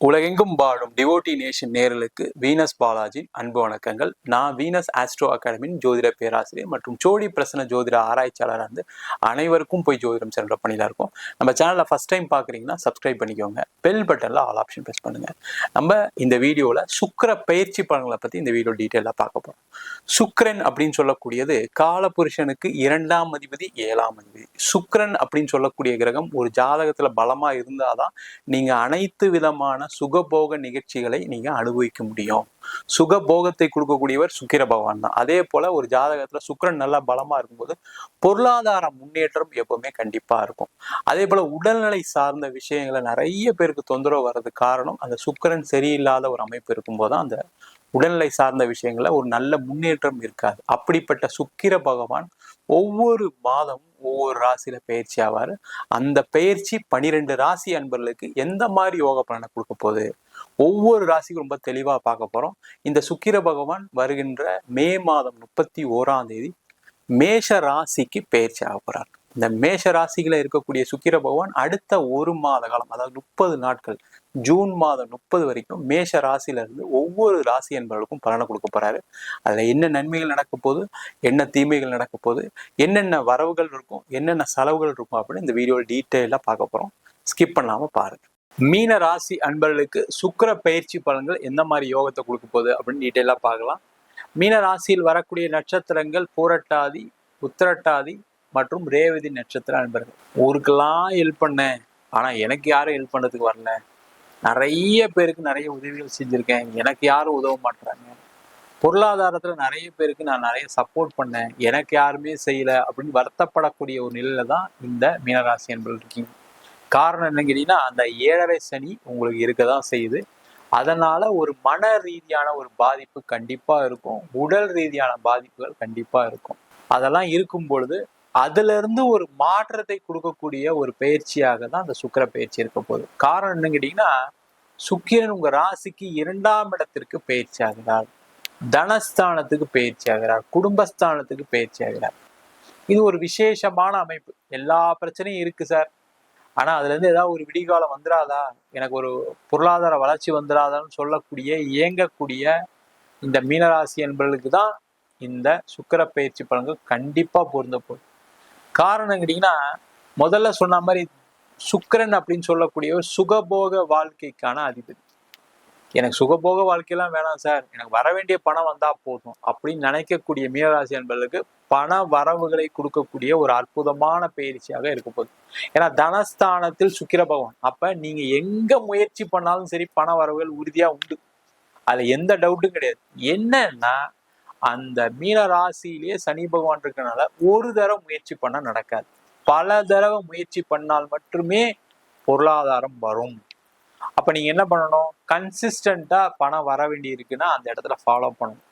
உலகெங்கும் வாழும் devotee nation நேர்களுக்கு வீனஸ் பாலாஜி அன்பு வணக்கங்கள். நான் வீனஸ் ஆஸ்ட்ரோ அகாடமியின் ஜோதிட பேராசிரியர் மற்றும் ஜோடி பிரசன ஜோதிட ஆராய்ச்சியாளராக இருந்து அனைவருக்கும் போய் ஜோதிடம் சென்ற பணியில் இருக்கும். நம்ம சேனலை ஃபஸ்ட் டைம் பார்க்குறீங்கன்னா சப்ஸ்கிரைப் பண்ணிக்கோங்க. பெல் பட்டனில் ஆல் ஆப்ஷன் ப்ரெஸ் பண்ணுங்க. நம்ம இந்த வீடியோவில் சுக்கர பயிற்சி பலன்களை பற்றி இந்த வீடியோ டீட்டெயிலாக பார்க்க போகிறோம் சுக்கரன் அப்படின்னு சொல்லக்கூடியது காலபுருஷனுக்கு இரண்டாம் அதிபதி ஏழாம் அதிபதி. சுக்கரன் அப்படின்னு சொல்லக்கூடிய கிரகம் ஒரு ஜாதகத்தில் பலமாக இருந்தால் தான் நீங்கள் அனைத்து விதமான சுகபோக நிகழ்ச்சிகளை நீங்க அனுபவிக்க முடியும். சுகபோகத்தை கொடுக்கக்கூடியவர் சுக்கிர பகவான் தான். அதே போல ஒரு ஜாதகத்துல சுக்கிரன் நல்லா பலமா இருக்கும்போது பொருளாதார முன்னேற்றம் எப்பவுமே கண்டிப்பா இருக்கும். அதே போல உடல்நிலை சார்ந்த விஷயங்களை நிறைய பேருக்கு தொந்தரவு வர்றதுக்கு காரணம் அந்த சுக்கிரன் சரியில்லாத ஒரு அமைப்பு இருக்கும்போது தான் அந்த உடல்நிலை சார்ந்த விஷயங்கள ஒரு நல்ல முன்னேற்றம் இருக்காது. அப்படிப்பட்ட சுக்கிர பகவான் ஒவ்வொரு மாதமும் ஒவ்வொரு ராசியில பயிற்சி ஆவார். அந்த பயிற்சி பனிரெண்டு ராசி அன்பர்களுக்கு எந்த மாதிரி யோக பலனை கொடுக்க போகுது? ஒவ்வொரு ராசிக்கும் ரொம்ப தெளிவாக பார்க்க போறோம். இந்த சுக்கிர பகவான் வருகின்ற மே மாதம் முப்பத்தி ஓராம் தேதி மேஷ ராசிக்கு பயிற்சி ஆக போகிறார் இந்த மேஷ ராசிகளை இருக்கக்கூடிய சுக்கிர பகவான் அடுத்த ஒரு மாத காலம் அதாவது முப்பது நாட்கள் ஜூன் மாதம் முப்பது வரைக்கும் மேஷ ராசியில இருந்து ஒவ்வொரு ராசி என்பவர்களுக்கும் பலனை கொடுக்க போறாரு. அதுல என்ன நன்மைகள் நடக்க போகுது என்ன தீமைகள் நடக்க போகுது என்னென்ன வரவுகள் இருக்கும் என்னென்ன செலவுகள் இருக்கும் அப்படின்னு இந்த வீடியோ டீட்டெயிலாக பார்க்க போறோம். ஸ்கிப் பண்ணாம பாருங்க. மீன ராசி அன்பர்களுக்கு சுக்கிர பயிற்சி பலன்கள் எந்த மாதிரி யோகத்தை கொடுக்க போகுது அப்படின்னு டீட்டெயிலாக பார்க்கலாம். மீன ராசியில் வரக்கூடிய நட்சத்திரங்கள் பூரட்டாதி உத்திரட்டாதி மற்றும் ரேவதி நட்சத்திர அன்பர்கள். ஊருக்கெல்லாம் ஹெல்ப் பண்ணேன் ஆனால் எனக்கு யாரும் ஹெல்ப் பண்ணதுக்கு வரல. நிறைய பேருக்கு நிறைய உதவிகள் செஞ்சுருக்கேன். எனக்கு யாரும் உதவ மாட்டுறாங்க பொருளாதாரத்தில் நிறைய பேருக்கு நான் நிறைய சப்போர்ட் பண்ணேன். எனக்கு யாருமே செய்யலை அப்படின்னு வருத்தப்படக்கூடிய ஒரு நிலையில தான் இந்த மீனராசி என்பது இருக்கீங்க. காரணம் என்ன கேட்டீங்கன்னா அந்த ஏழரை சனி உங்களுக்கு இருக்க தான் செய்யுது. அதனால ஒரு மன ரீதியான ஒரு பாதிப்பு கண்டிப்பாக இருக்கும். உடல் ரீதியான பாதிப்புகள் கண்டிப்பாக இருக்கும். அதெல்லாம் இருக்கும் பொழுது அதுல இருந்து ஒரு மாற்றத்தை கொடுக்கக்கூடிய ஒரு பயிற்சியாக தான் அந்த சுக்கிர பயிற்சி இருக்க போகுது. காரணம் என்னன்னு கேட்டீங்கன்னா சுக்கிரன் உங்க ராசிக்கு இரண்டாம் இடத்திற்கு பயிற்சி ஆகிறார் தனஸ்தானத்துக்கு பயிற்சி ஆகிறார் குடும்பஸ்தானத்துக்கு பயிற்சி ஆகிறார் இது ஒரு விசேஷமான அமைப்பு. எல்லா பிரச்சனையும் இருக்கு சார். ஆனா அதுல இருந்து ஏதாவது ஒரு விடிகாலம் வந்துடாதா எனக்கு ஒரு பொருளாதார வளர்ச்சி வந்துடாதான்னு சொல்லக்கூடிய இயங்கக்கூடிய இந்த மீனராசி என்பவர்களுக்கு தான் இந்த சுக்கிர பயிற்சி பலன்கள் கண்டிப்பா பொருந்த போகுது. காரணம் கேட்டீங்கன்னா முதல்ல சொன்ன மாதிரி சுக்கரன் அப்படின்னு சொல்லக்கூடிய ஒரு சுகபோக வாழ்க்கைக்கான அதிபதி. எனக்கு சுகபோக வாழ்க்கையெல்லாம் வேணாம் சார். எனக்கு வர வேண்டிய பணம் வந்தா போதும் அப்படின்னு நினைக்கக்கூடிய மீனராசி என்பதற்கு பண வரவுகளை கொடுக்கக்கூடிய ஒரு அற்புதமான பயிற்சியாக இருக்க போகுது. ஏன்னா தனஸ்தானத்தில் சுக்கிர பகவான். அப்ப நீங்க எங்க முயற்சி பண்ணாலும் சரி பண வரவுகள் உறுதியா உண்டு. அதுல எந்த டவுட்டும் கிடையாது. என்னன்னா அந்த மீன ராசியிலேயே சனி பகவான் இருக்கிறனால ஒரு தடவை முயற்சி பண்ண நடக்காது. பல தடவை முயற்சி பண்ணால் மட்டுமே பொருளாதாரம் வரும். அப்ப நீங்க என்ன பண்ணணும்? கன்சிஸ்டண்டா பணம் வர வேண்டி இருக்குன்னா அந்த இடத்துல ஃபாலோ பண்ணணும்.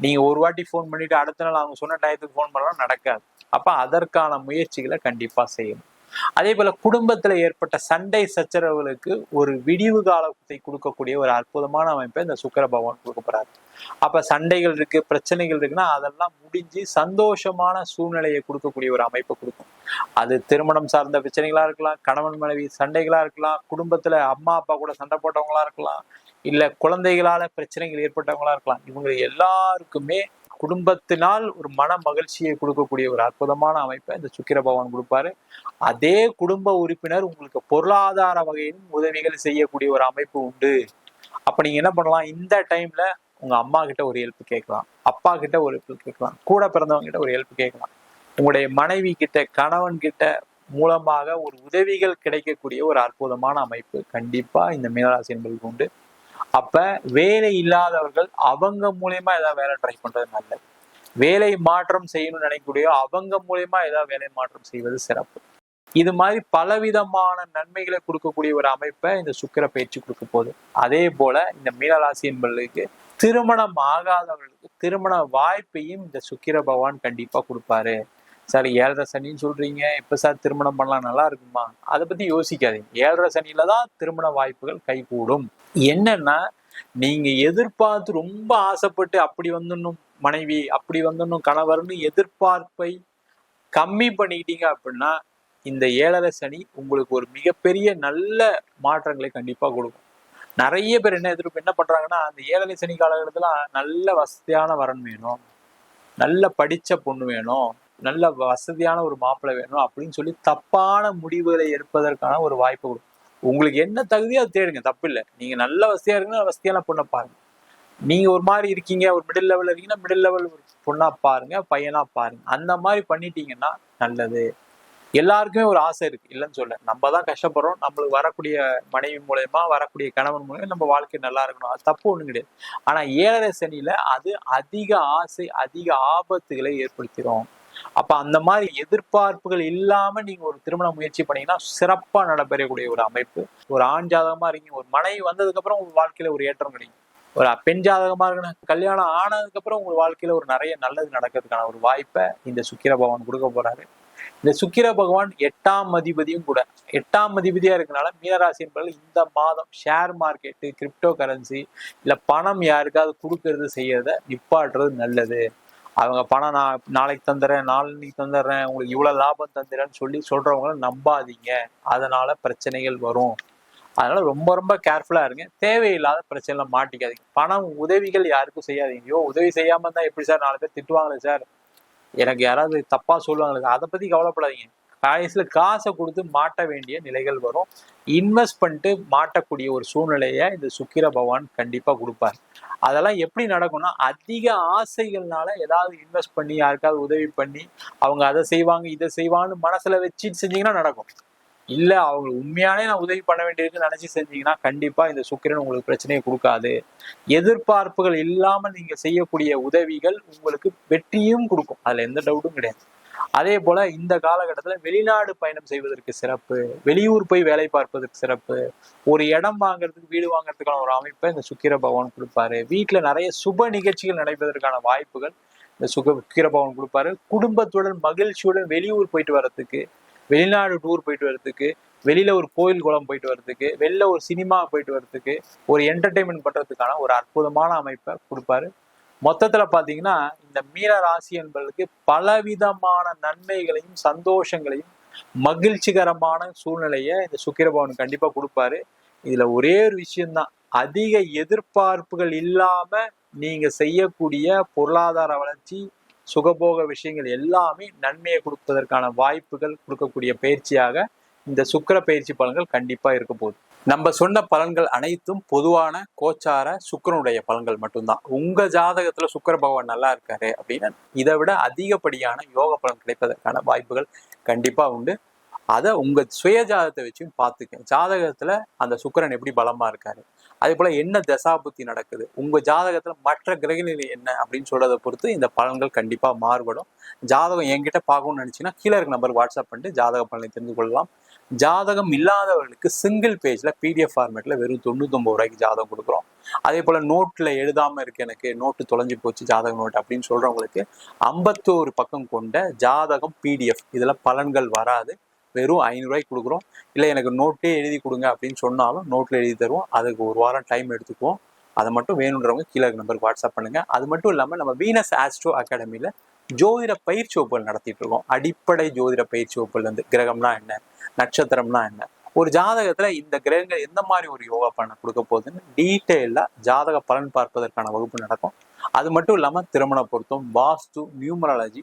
நீங்க ஒரு வாட்டி ஃபோன் பண்ணிட்டு அடுத்த நாள் அவங்க சொன்ன டயத்துக்கு ஃபோன் பண்ணலாம் நடக்காது. அப்ப அதற்கான முயற்சிகளை கண்டிப்பா செய்யணும். அதே போல குடும்பத்துல ஏற்பட்ட சண்டை சச்சரவுகளுக்கு ஒரு விடிவு காலத்தை கொடுக்கக்கூடிய ஒரு அற்புதமான அமைப்பை இந்த சுக்கர பகவான் கொடுக்க போறாரு. அப்ப சண்டைகள் இருக்கு பிரச்சனைகள் இருக்குன்னா அதெல்லாம் முடிஞ்சு சந்தோஷமான சூழ்நிலையை கொடுக்கக்கூடிய ஒரு அமைப்பை கொடுக்கும். அது திருமணம் சார்ந்த பிரச்சனைகளா இருக்கலாம் கணவன் மனைவி சண்டைகளா இருக்கலாம் குடும்பத்துல அம்மா அப்பா கூட சண்டை போட்டவங்களா இருக்கலாம் இல்ல குழந்தைகளால பிரச்சனைகள் ஏற்பட்டவங்களா இருக்கலாம். இவங்க எல்லாருக்குமே குடும்பத்தினால் ஒரு மன மகிழ்ச்சியை கொடுக்கக்கூடிய ஒரு அற்புதமான அமைப்பை இந்த சுக்கிர பகவான் கொடுப்பாரு. அதே குடும்ப உறுப்பினர் உங்களுக்கு பொருளாதார வகையிலும் உதவிகள் செய்யக்கூடிய ஒரு அமைப்பு உண்டு. அப்ப நீங்க என்ன பண்ணலாம்? இந்த டைம்ல உங்க அம்மா கிட்ட ஒரு ஹெல்ப் கேட்கலாம். அப்பா கிட்ட ஒரு ஹெல்ப் கேட்கலாம். கூட பிறந்தவங்க கிட்ட ஒரு ஹெல்ப் கேட்கலாம். உங்களுடைய மனைவி கிட்ட கணவன் கிட்ட மூலமாக ஒரு உதவிகள் கிடைக்கக்கூடிய ஒரு அற்புதமான அமைப்பு கண்டிப்பா இந்த மீனராசி என்பதுக்கு உண்டு. அப்ப வேலை இல்லாதவர்கள் அவங்க மூலியமா ஏதாவது வேலை ட்ரை பண்றது நல்லது. வேலை மாற்றம் செய்யணும்னு நினைக்கக்கூடிய அவங்க மூலியமா ஏதாவது வேலை மாற்றம் செய்வது சிறப்பு. இது மாதிரி பலவிதமான நன்மைகளை கொடுக்கக்கூடிய ஒரு அமைப்பை இந்த சுக்கிர பயிற்சி கொடுக்க போகுது. அதே போல இந்த மீனராசி என்பவர்களுக்கு திருமணம் ஆகாதவர்களுக்கு திருமண வாய்ப்பையும் இந்த சுக்கிர பகவான் கண்டிப்பா கொடுப்பாரு. சார் ஏழரை சனின்னு சொல்றீங்க இப்ப சார் திருமணம் பண்ணலாம் நல்லா இருக்குமா? அதை பத்தி யோசிக்காதீங்க. ஏழரை சனியில தான் திருமண வாய்ப்புகள் கைகூடும். என்னன்னா நீங்க எதிர்பார்த்து ரொம்ப ஆசைப்பட்டு அப்படி வந்துடணும் மனைவி அப்படி வந்துடணும் கணவர்னு எதிர்பார்ப்பை கம்மி பண்ணிக்கிட்டீங்க அப்படின்னா இந்த ஏழரை சனி உங்களுக்கு ஒரு மிகப்பெரிய நல்ல மாற்றங்களை கண்டிப்பா கொடுக்கும். நிறைய பேர் என்ன எதிர்ப்பு என்ன பண்றாங்கன்னா அந்த ஏழரை சனி காலகட்டத்துல நல்ல வசதியான வரன் வேணும் நல்ல படிச்ச பொண்ணு வேணும் நல்ல வசதியான ஒரு மாப்பிள்ளை வேணும் அப்படின்னு சொல்லி தப்பான முடிவுகளை எடுப்பதற்கான ஒரு வாய்ப்பு கொடுக்கும். உங்களுக்கு என்ன தகுதியோ அதை தேடுங்க தப்பு இல்லை நீங்க நல்ல வசதியா இருக்குன்னா வசதியெல்லாம் பொண்ணை பாருங்க. நீங்க ஒரு மாதிரி இருக்கீங்க ஒரு மிடில் லெவலில் இருக்கீங்கன்னா மிடில் லெவல் பொண்ணா பாருங்க பையனா பாருங்க. அந்த மாதிரி பண்ணிட்டீங்கன்னா நல்லது. எல்லாருக்குமே ஒரு ஆசை இருக்கு. இல்லைன்னு சொல்ல நம்ம தான் கஷ்டப்படுறோம். நம்மளுக்கு வரக்கூடிய மனைவி மூலயமா வரக்கூடிய கணவன் மூலயமா நம்ம வாழ்க்கை நல்லா இருக்கணும். அது தப்பு ஒன்றும் கிடையாது. ஆனா ஏழரை சனியில அது அதிக ஆசை அதிக ஆபத்துகளை ஏற்படுத்திடும் அப்ப அந்த மாதிரி எதிர்பார்ப்புகள் இல்லாம நீங்க ஒரு திருமண முயற்சி பண்ணீங்கன்னா சிறப்பா நடைபெறக்கூடிய ஒரு அமைப்பு. ஒரு ஆண் ஜாதகமா இருக்கீங்க ஒரு மனைவி வந்ததுக்கு அப்புறம் உங்க வாழ்க்கையில ஒரு ஏற்றம் கிடைக்கும். ஒரு பெண் ஜாதகமா இருக்கணும் கல்யாணம் ஆனதுக்கு அப்புறம் உங்க வாழ்க்கையில ஒரு நிறைய நல்லது நடக்கிறதுக்கான ஒரு வாய்ப்பை இந்த சுக்கிர பகவான் கொடுக்க போறாரு. இந்த சுக்கிர பகவான் எட்டாம் அதிபதியும் கூட எட்டாம் அதிபதியா இருக்கனால மீனராசி என்பது இந்த மாதம் ஷேர் மார்க்கெட்டு கிரிப்டோ கரன்சி இல்ல பணம் யாருக்காவது கொடுக்கறது செய்யறத நிப்பாட்டுறது நல்லது. அவங்க பணம் நான் நாளைக்கு தந்துடுறேன் நாளைக்கு தந்துடுறேன் உங்களுக்கு இவ்வளோ லாபம் தந்துடுறேன்னு சொல்லி சொல்கிறவங்கள நம்பாதீங்க. அதனால் பிரச்சனைகள் வரும். அதனால் ரொம்ப ரொம்ப கேர்ஃபுல்லாக இருங்க. தேவையில்லாத பிரச்சனைலாம் மாட்டிக்காதீங்க. பணம் உதவிகள் யாருக்கும் செய்யாதீங்க. ஐயோ உதவி செய்யாமல் தான் எப்படி சார் நாலு பேர் திட்டுவாங்களே சார்? எனக்கு யாராவது தப்பாக சொல்லுவாங்களே அதை பற்றி கவலைப்படாதீங்க. கடைசியில காசை கொடுத்து மாட்ட வேண்டிய நிலைகள் வரும். இன்வெஸ்ட் பண்ணிட்டு மாட்டக்கூடிய ஒரு சூழ்நிலையை இந்த சுக்கிர பகவான் கண்டிப்பாக கொடுப்பார். அதெல்லாம் எப்படி நடக்கும்னா அதிக ஆசைகள்னால ஏதாவது இன்வெஸ்ட் பண்ணி யாருக்காவது உதவி பண்ணி அவங்க அதை செய்வாங்க இதை செய்வாங்கன்னு மனசுல வச்சு செஞ்சீங்கன்னா நடக்கும். இல்ல அவங்க உண்மையானே நான் உதவி பண்ண வேண்டியதுன்னு நினைச்சு செஞ்சீங்கன்னா கண்டிப்பா இந்த சுக்கிரன் உங்களுக்கு பிரச்சனையை கொடுக்காது. எதிர்பார்ப்புகள் இல்லாம நீங்க செய்யக்கூடிய உதவிகள் உங்களுக்கு வெற்றியும் கொடுக்கும். அதுல எந்த டவுட்டும் கிடையாது. அதே போல இந்த காலகட்டத்தில் வெளிநாடு பயணம் செய்வதற்கு சிறப்பு வெளியூர் போய் வேலை பார்ப்பதற்கு சிறப்பு ஒரு இடம் வாங்குறதுக்கு வீடு வாங்குறதுக்கான ஒரு அமைப்பை இந்த சுக்கிர பகவான் கொடுப்பாரு. வீட்டில் நிறைய சுப நிகழ்ச்சிகள் நடைபெறுவதற்கான வாய்ப்புகள் இந்த சுக சுக்கிர பகவான் கொடுப்பாரு. குடும்பத்துடன் மகிழ்ச்சியுடன் வெளியூர் போயிட்டு வர்றதுக்கு வெளிநாடு டூர் போயிட்டு வர்றதுக்கு வெளியில ஒரு கோயில் குளம் போயிட்டு வர்றதுக்கு வெளில ஒரு சினிமா போயிட்டு வர்றதுக்கு ஒரு என்டர்டைன்மெண்ட் பண்றதுக்கான ஒரு அற்புதமான அமைப்பை கொடுப்பாரு. மொத்தத்துல பாத்தீங்கன்னா இந்த மீன ராசி என்பதற்கு பலவிதமான நன்மைகளையும் சந்தோஷங்களையும் மகிழ்ச்சிகரமான சூழ்நிலையை இந்த சுக்கிரபவன் கண்டிப்பா கொடுப்பாரு. இதுல ஒரே ஒரு விஷயம்தான். அதிக எதிர்பார்ப்புகள் இல்லாம நீங்க செய்யக்கூடிய பொருளாதார வளர்ச்சி சுகபோக விஷயங்கள் எல்லாமே நன்மையை கொடுப்பதற்கான வாய்ப்புகள் கொடுக்கக்கூடிய பயிற்சியாக இந்த சுக்கர பயிற்சி பலன்கள் கண்டிப்பா இருக்க போகுது. நம்ம சொன்ன பலன்கள் அனைத்தும் பொதுவான கோச்சார சுக்கரனுடைய பலன்கள் மட்டும்தான். உங்க ஜாதகத்துல சுக்கர பகவான் நல்லா இருக்காரு அப்படின்னா இதை விட அதிகப்படியான யோக பலன் கிடைப்பதற்கான வாய்ப்புகள் கண்டிப்பா உண்டு. அதை உங்க சுய ஜாதகத்தை வச்சும் பார்த்துக்க. ஜாதகத்துல அந்த சுக்கரன் எப்படி பலமா இருக்காரு? அதே போல என்ன தசாபுத்தி நடக்குது? உங்க ஜாதகத்துல மற்ற கிரகநிலை என்ன அப்படின்னு சொல்றதை பொறுத்து இந்த பலன்கள் கண்டிப்பா மாறுபடும். ஜாதகம் என்கிட்ட பார்க்கணும்னு நினைச்சுன்னா கீழே இருக்க நம்பர் வாட்ஸ்அப் பண்ணிட்டு ஜாதக பலனை தெரிந்து கொள்ளலாம். ஜாதகம் இல்லாதவர்களுக்கு சிங்கிள் பேஜில் பிடிஎஃப் ஃபார்மேட்டில் வெறும் தொண்ணூத்தொம்பது ரூபாய்க்கு ஜாதகம் கொடுக்குறோம். அதே போல் நோட்டில் எழுதாமல் இருக்கு எனக்கு நோட்டு தொலைஞ்சு போச்சு ஜாதக நோட் அப்படின்னு சொல்கிறவங்களுக்கு ஐம்பத்தோரு பக்கம் கொண்ட ஜாதகம் பிடிஎஃப் இதில் பலன்கள் வராது. வெறும் ஐநூறுரூவாய்க்கு கொடுக்குறோம். இல்லை எனக்கு நோட்டே எழுதி கொடுங்க அப்படின்னு சொன்னாலும் நோட்டில் எழுதி தருவோம். அதுக்கு ஒரு வாரம் டைம் எடுத்துக்குவோம். அதை மட்டும் வேணுன்றவங்க கீழே நம்பருக்கு வாட்ஸ்அப் பண்ணுங்கள் அது மட்டும் இல்லாமல் நம்ம வீனஸ் ஆஸ்ட்ரோ அகாடமியில் ஜோதிட பயிற்சி வகுப்புகள் நடத்திட்டு இருக்கோம். அடிப்படை ஜோதிட பயிற்சி வகுப்புலேருந்து கிரகம்னா என்ன? நட்சத்திரம்னா என்ன? ஒரு ஜாதகத்துல இந்த கிரகங்கள் எந்த மாதிரி ஒரு யோகா பண்ண கொடுக்க போகுதுன்னு டீட்டெயிலா ஜாதக பலன் பார்ப்பதற்கான வகுப்பு நடக்கும். அது மட்டும் இல்லாம திருமண பொருத்தம் வாஸ்து நியூமராலஜி